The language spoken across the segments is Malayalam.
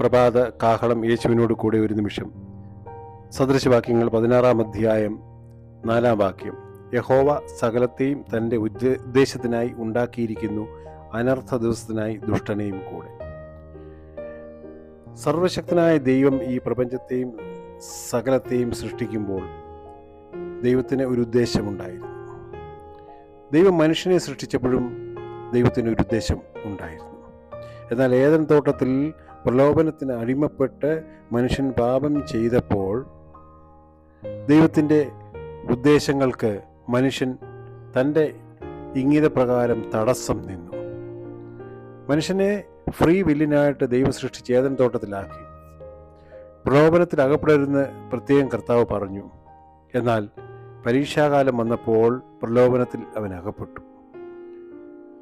പ്രഭാത കാഹളം യേശുവിനോട് കൂടെ ഒരു നിമിഷം. സദൃശവാക്യങ്ങൾ പതിനാറാം അധ്യായം നാലാം വാക്യം. യഹോവ സകലത്തെയും തന്റെ ഉദ്ദേ- ഉദ്ദേശത്തിനായി ഉണ്ടാക്കിയിരിക്കുന്നു. അനർത്ഥ ദിവസത്തിനായി ദുഷ്ടനെയും കൂടെ. സർവശക്തനായ ദൈവം ഈ പ്രപഞ്ചത്തെയും സകലത്തെയും സൃഷ്ടിക്കുമ്പോൾ ദൈവത്തിന് ഒരു ഉദ്ദേശമുണ്ടായിരുന്നു. ദൈവം മനുഷ്യനെ സൃഷ്ടിച്ചപ്പോഴും ദൈവത്തിന് ഒരു ഉദ്ദേശം ഉണ്ടായിരുന്നു. എന്നാൽ ഏതൻ തോട്ടത്തിൽ പ്രലോഭനത്തിന് അടിമപ്പെട്ട് മനുഷ്യൻ പാപം ചെയ്തപ്പോൾ ദൈവത്തിന്റെ ഉദ്ദേശങ്ങൾക്ക് മനുഷ്യൻ തന്റെ ഇംഗിതപ്രകാരം തടസ്സം നിന്നു. മനുഷ്യനെ ഫ്രീ വില്ലിനായിട്ട് ദൈവം സൃഷ്ടിച്ച് ഏതൻ തോട്ടത്തിലാക്കി. പ്രലോഭനത്തിൽ അകപ്പെടരുന്ന് പ്രത്യേകം കർത്താവ് പറഞ്ഞു. എന്നാൽ പരീക്ഷാകാലം വന്നപ്പോൾ പ്രലോഭനത്തിൽ അവൻ അകപ്പെട്ടു.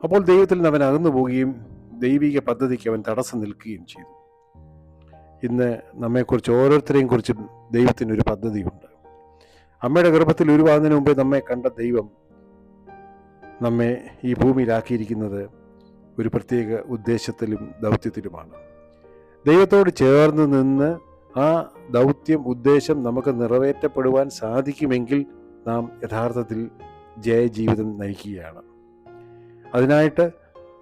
അപ്പോൾ ദൈവത്തിൽ നിന്ന് അവൻ അകന്നു പോവുകയും ദൈവിക പദ്ധതിക്ക് അവൻ തടസ്സം നിൽക്കുകയും ചെയ്തു. ഇന്ന് നമ്മെക്കുറിച്ച് ഓരോരുത്തരെയും കുറിച്ചും ദൈവത്തിനൊരു പദ്ധതിയുണ്ട്. അമ്മയുടെ ഗർഭത്തിൽ ഉരുവാകുന്നതിന് മുമ്പേ നമ്മെ കണ്ട ദൈവം നമ്മെ ഈ ഭൂമിയിലാക്കിയിരിക്കുന്നത് ഒരു പ്രത്യേക ഉദ്ദേശത്തിലും ദൗത്യത്തിലുമാണ്. ദൈവത്തോട് ചേർന്ന് നിന്ന് ആ ദൗത്യം ഉദ്ദേശം നമുക്ക് നിറവേറ്റപ്പെടുവാൻ സാധിക്കുമെങ്കിൽ നാം യഥാർത്ഥത്തിൽ ജയജീവിതം നയിക്കുകയാണ്. അതിനായിട്ട്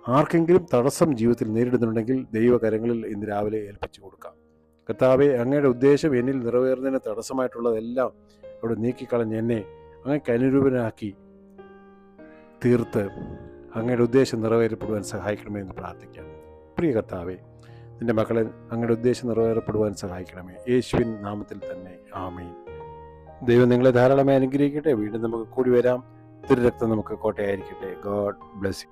ആർക്കെങ്കിലും തടസ്സം ജീവിതത്തിൽ നേരിടുന്നുണ്ടെങ്കിൽ ദൈവകരങ്ങളിൽ ഇന്ന് രാവിലെ ഏൽപ്പിച്ചു കൊടുക്കാം. കർത്താവെ അങ്ങയുടെ ഉദ്ദേശം എന്നിൽ നിറവേറുന്നതിന് തടസ്സമായിട്ടുള്ളതെല്ലാം അവിടെ നീക്കിക്കളഞ്ഞ് എന്നെ അങ്ങക്ക് അനുരൂപനാക്കി തീർത്ത് അങ്ങയുടെ ഉദ്ദേശം നിറവേറപ്പെടുവാൻ സഹായിക്കണമേ എന്ന് പ്രാർത്ഥിക്കാം. പ്രിയ കർത്താവെ നിന്റെ മക്കളെ അങ്ങയുടെ ഉദ്ദേശം നിറവേറപ്പെടുവാൻ സഹായിക്കണമേ. യേശുവിൻ നാമത്തിൽ തന്നെ. ആമീൻ. ദൈവം നിങ്ങളെ ധാരാളമായി അനുഗ്രഹിക്കട്ടെ. വീണ്ടും നമുക്ക് കൂടി വരാം. തിരുരക്തം നമുക്ക് കോട്ടയായിരിക്കട്ടെ. God bless